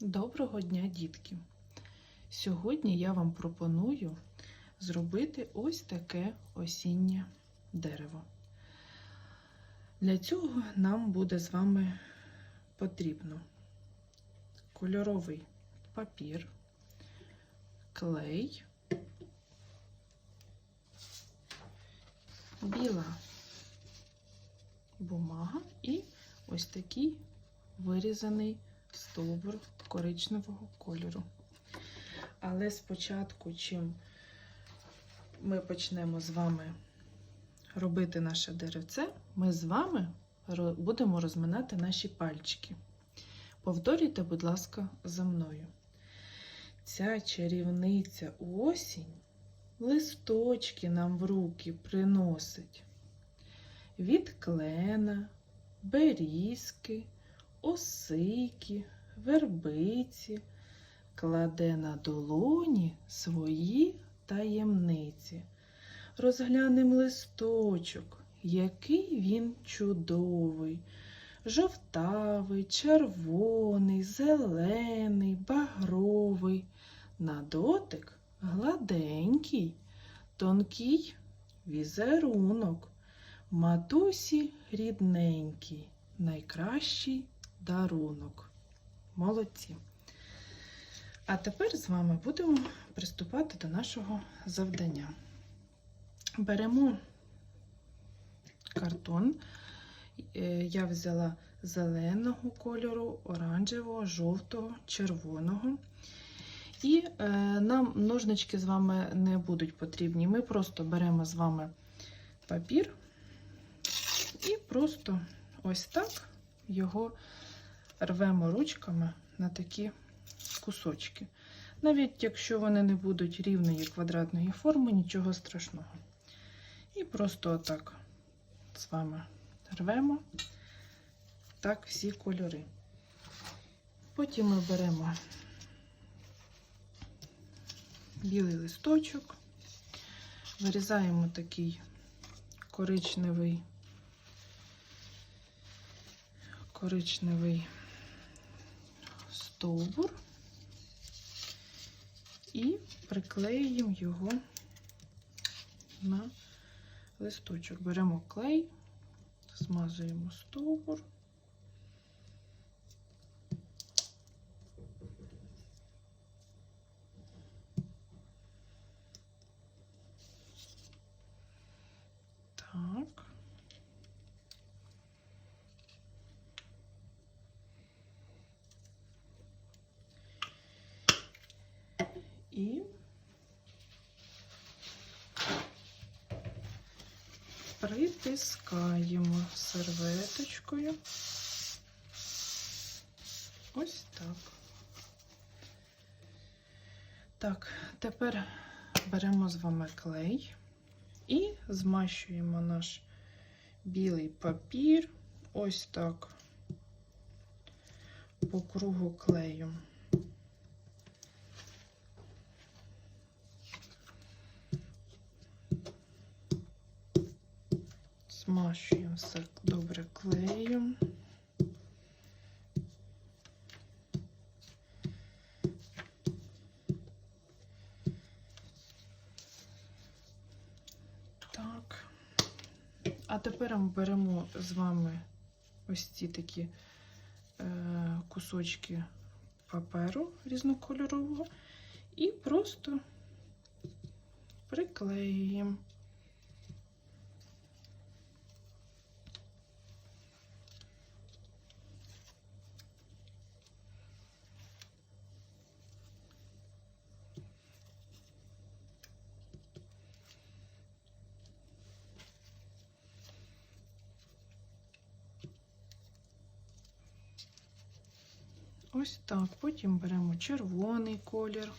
Доброго дня, дітки! Сьогодні я вам пропоную зробити ось таке осіннє дерево. Для цього нам буде з вами потрібно кольоровий папір, клей, біла бумага і ось такий вирізаний стовбур коричневого кольору. Але спочатку, чим ми почнемо з вами робити наше деревце, ми з вами будемо розминати наші пальчики. Повторюйте, будь ласка, за мною. Ця чарівниця осінь листочки нам в руки приносить від клена, берізки, осики, вербиці, кладе на долоні свої таємниці. Розглянем листочок, який він чудовий, жовтавий, червоний, зелений, багровий, на дотик гладенький, тонкий візерунок, матусі рідненький найкращий дарунок. Молодці. А тепер з вами будемо приступати до нашого завдання. Беремо картон. Е, Я взяла зеленого кольору, оранжевого, жовтого, червоного. І е, нам ножнички з вами не будуть потрібні. Ми просто беремо з вами папір і просто ось так його рвемо ручками на такі кусочки. Навіть якщо вони не будуть рівної квадратної форми, нічого страшного. І просто отак з вами рвемо так всі кольори. Потім ми беремо білий листочок, вирізаємо такий коричневий коричневий стовбур і приклеюємо його на листочок. Беремо клей, змазуємо стовбур. Так. І притискаємо серветочкою. Ось так. Так, тепер беремо з вами клей і змащуємо наш білий папір ось так по кругу клею. Змащуємо все добре клеєм. Так. А тепер ми беремо з вами ось ці такі е, кусочки паперу різнокольорового і просто приклеюємо. Ось так. Потім беремо червоний колір.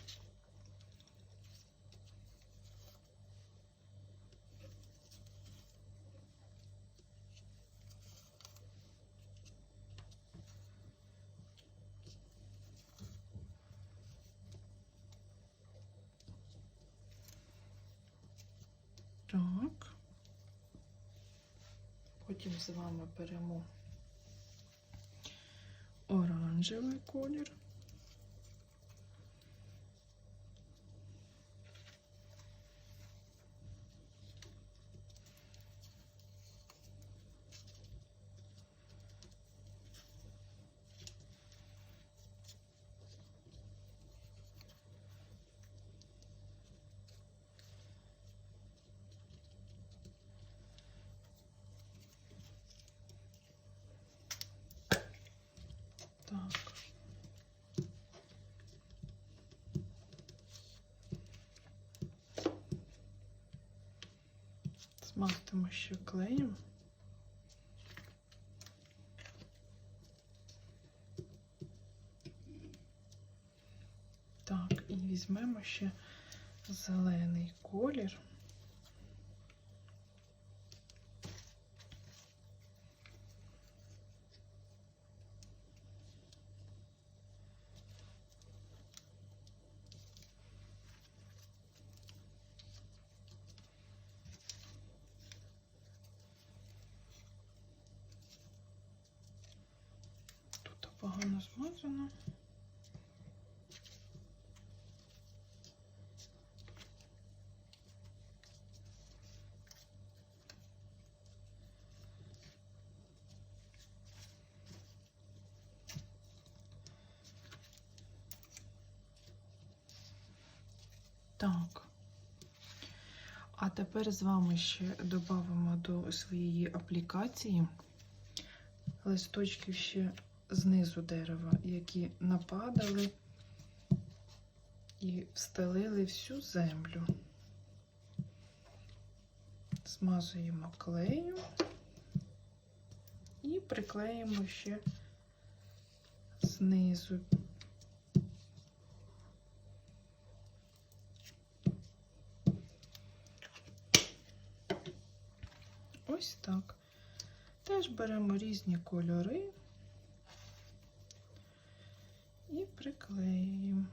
Потім з вами беремо оранжевий колір. Змастимо ще клеєм. Так, і візьмемо ще зелений колір. Погано. Так. А тепер з вами ще додамо до своєї аплікації листочків ще знизу дерева, які нападали і встелили всю землю. Змазуємо клею і приклеїмо ще знизу. Ось так. Теж беремо різні кольори і приклеюємо.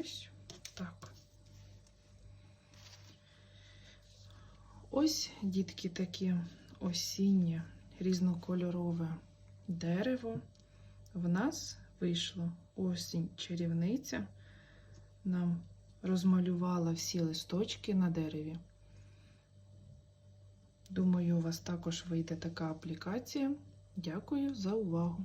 Ось Ось, дітки, таке осіннє різнокольорове дерево. В нас вийшло осінь чарівниця. Нам розмалювала всі листочки на дереві. Думаю, у вас також вийде така аплікація. Дякую за увагу!